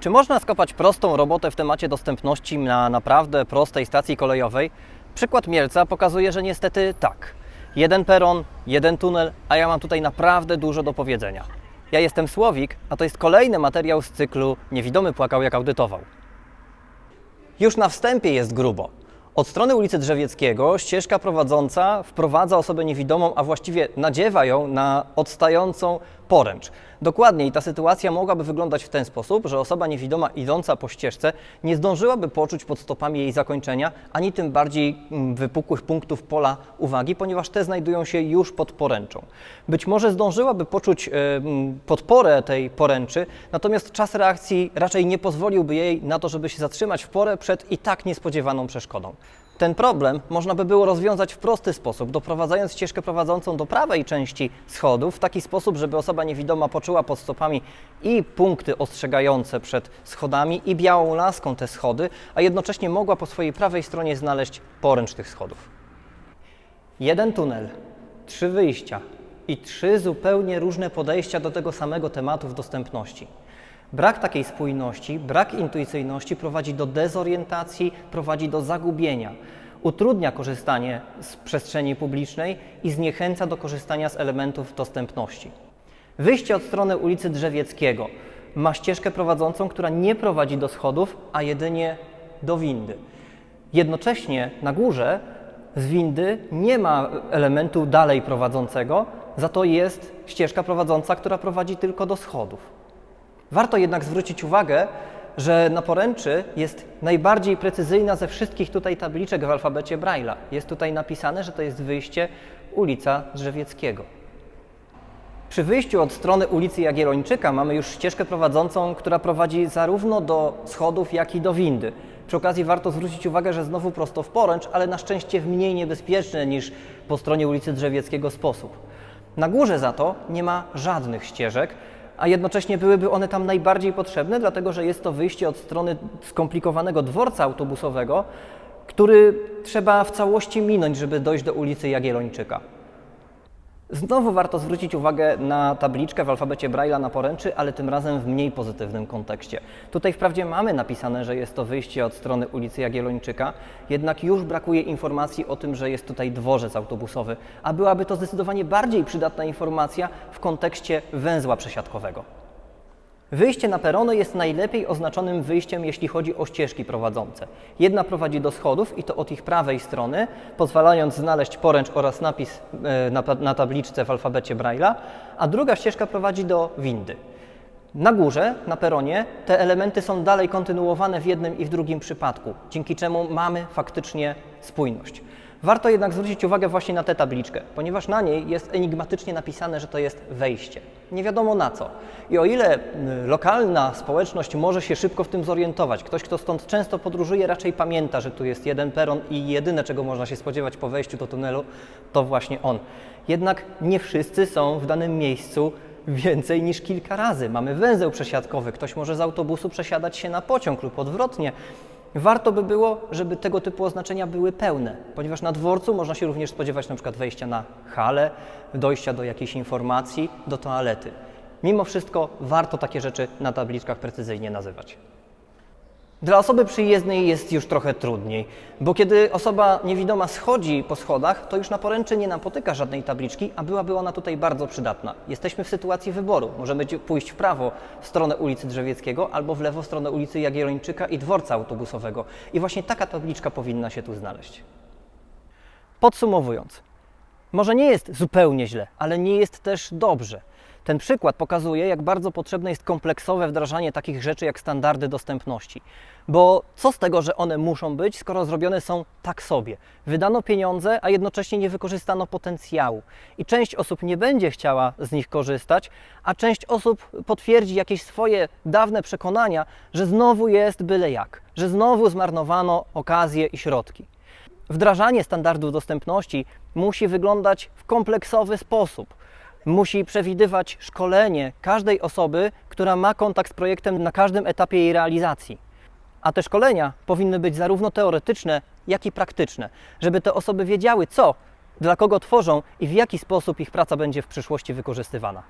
Czy można skopać prostą robotę w temacie dostępności na naprawdę prostej stacji kolejowej? Przykład Mielca pokazuje, że niestety tak. Jeden peron, jeden tunel, a ja mam tutaj naprawdę dużo do powiedzenia. Ja jestem Słowik, a to jest kolejny materiał z cyklu Niewidomy płakał jak audytował. Już na wstępie jest grubo. Od strony ulicy Drzewieckiego ścieżka prowadząca wprowadza osobę niewidomą, a właściwie nadziewa ją na odstającą poręcz. Dokładniej ta sytuacja mogłaby wyglądać w ten sposób, że osoba niewidoma idąca po ścieżce nie zdążyłaby poczuć pod stopami jej zakończenia, ani tym bardziej mm, wypukłych punktów pola uwagi, ponieważ te znajdują się już pod poręczą. Być może zdążyłaby poczuć e, mm, podporę tej poręczy, natomiast czas reakcji raczej nie pozwoliłby jej na to, żeby się zatrzymać w porę przed i tak niespodziewaną przeszkodą. Ten problem można by było rozwiązać w prosty sposób, doprowadzając ścieżkę prowadzącą do prawej części schodów w taki sposób, żeby osoba niewidoma poczuła pod stopami i punkty ostrzegające przed schodami i białą laską te schody, a jednocześnie mogła po swojej prawej stronie znaleźć poręcz tych schodów. Jeden tunel, trzy wyjścia i trzy zupełnie różne podejścia do tego samego tematu w dostępności. Brak takiej spójności, brak intuicyjności prowadzi do dezorientacji, prowadzi do zagubienia. Utrudnia korzystanie z przestrzeni publicznej i zniechęca do korzystania z elementów dostępności. Wyjście od strony ulicy Drzewieckiego ma ścieżkę prowadzącą, która nie prowadzi do schodów, a jedynie do windy. Jednocześnie na górze z windy nie ma elementu dalej prowadzącego, za to jest ścieżka prowadząca, która prowadzi tylko do schodów. Warto jednak zwrócić uwagę, że na poręczy jest najbardziej precyzyjna ze wszystkich tutaj tabliczek w alfabecie Braille'a. Jest tutaj napisane, że to jest wyjście ulica Drzewieckiego. Przy wyjściu od strony ulicy Jagiellończyka mamy już ścieżkę prowadzącą, która prowadzi zarówno do schodów, jak i do windy. Przy okazji warto zwrócić uwagę, że znowu prosto w poręcz, ale na szczęście w mniej niebezpieczny niż po stronie ulicy Drzewieckiego sposób. Na górze za to nie ma żadnych ścieżek, a jednocześnie byłyby one tam najbardziej potrzebne, dlatego że jest to wyjście od strony skomplikowanego dworca autobusowego, który trzeba w całości minąć, żeby dojść do ulicy Jagiellończyka. Znowu warto zwrócić uwagę na tabliczkę w alfabecie Braille'a na poręczy, ale tym razem w mniej pozytywnym kontekście. Tutaj wprawdzie mamy napisane, że jest to wyjście od strony ulicy Jagiellończyka, jednak już brakuje informacji o tym, że jest tutaj dworzec autobusowy, a byłaby to zdecydowanie bardziej przydatna informacja w kontekście węzła przesiadkowego. Wyjście na perony jest najlepiej oznaczonym wyjściem, jeśli chodzi o ścieżki prowadzące. Jedna prowadzi do schodów i to od ich prawej strony, pozwalając znaleźć poręcz oraz napis e, na, na tabliczce w alfabecie Braille'a, a druga ścieżka prowadzi do windy. Na górze, na peronie, te elementy są dalej kontynuowane w jednym i w drugim przypadku, dzięki czemu mamy faktycznie spójność. Warto jednak zwrócić uwagę właśnie na tę tabliczkę, ponieważ na niej jest enigmatycznie napisane, że to jest wejście. Nie wiadomo na co. I o ile y, lokalna społeczność może się szybko w tym zorientować, ktoś, kto stąd często podróżuje, raczej pamięta, że tu jest jeden peron i jedyne, czego można się spodziewać po wejściu do tunelu, to właśnie on. Jednak nie wszyscy są w danym miejscu więcej niż kilka razy. Mamy węzeł przesiadkowy, ktoś może z autobusu przesiadać się na pociąg lub odwrotnie. Warto by było, żeby tego typu oznaczenia były pełne, ponieważ na dworcu można się również spodziewać na przykład wejścia na halę, dojścia do jakiejś informacji, do toalety. Mimo wszystko warto takie rzeczy na tabliczkach precyzyjnie nazywać. Dla osoby przyjezdnej jest już trochę trudniej, bo kiedy osoba niewidoma schodzi po schodach, to już na poręczy nie napotyka żadnej tabliczki, a byłaby ona tutaj bardzo przydatna. Jesteśmy w sytuacji wyboru. Możemy pójść w prawo w stronę ulicy Drzewieckiego albo w lewo w stronę ulicy Jagiellończyka i dworca autobusowego. I właśnie taka tabliczka powinna się tu znaleźć. Podsumowując, może nie jest zupełnie źle, ale nie jest też dobrze. Ten przykład pokazuje, jak bardzo potrzebne jest kompleksowe wdrażanie takich rzeczy jak standardy dostępności. Bo co z tego, że one muszą być, skoro zrobione są tak sobie? Wydano pieniądze, a jednocześnie nie wykorzystano potencjału. I część osób nie będzie chciała z nich korzystać, a część osób potwierdzi jakieś swoje dawne przekonania, że znowu jest byle jak, że znowu zmarnowano okazje i środki. Wdrażanie standardów dostępności musi wyglądać w kompleksowy sposób. Musi przewidywać szkolenie każdej osoby, która ma kontakt z projektem na każdym etapie jej realizacji. A te szkolenia powinny być zarówno teoretyczne, jak i praktyczne, żeby te osoby wiedziały, co, dla kogo tworzą i w jaki sposób ich praca będzie w przyszłości wykorzystywana.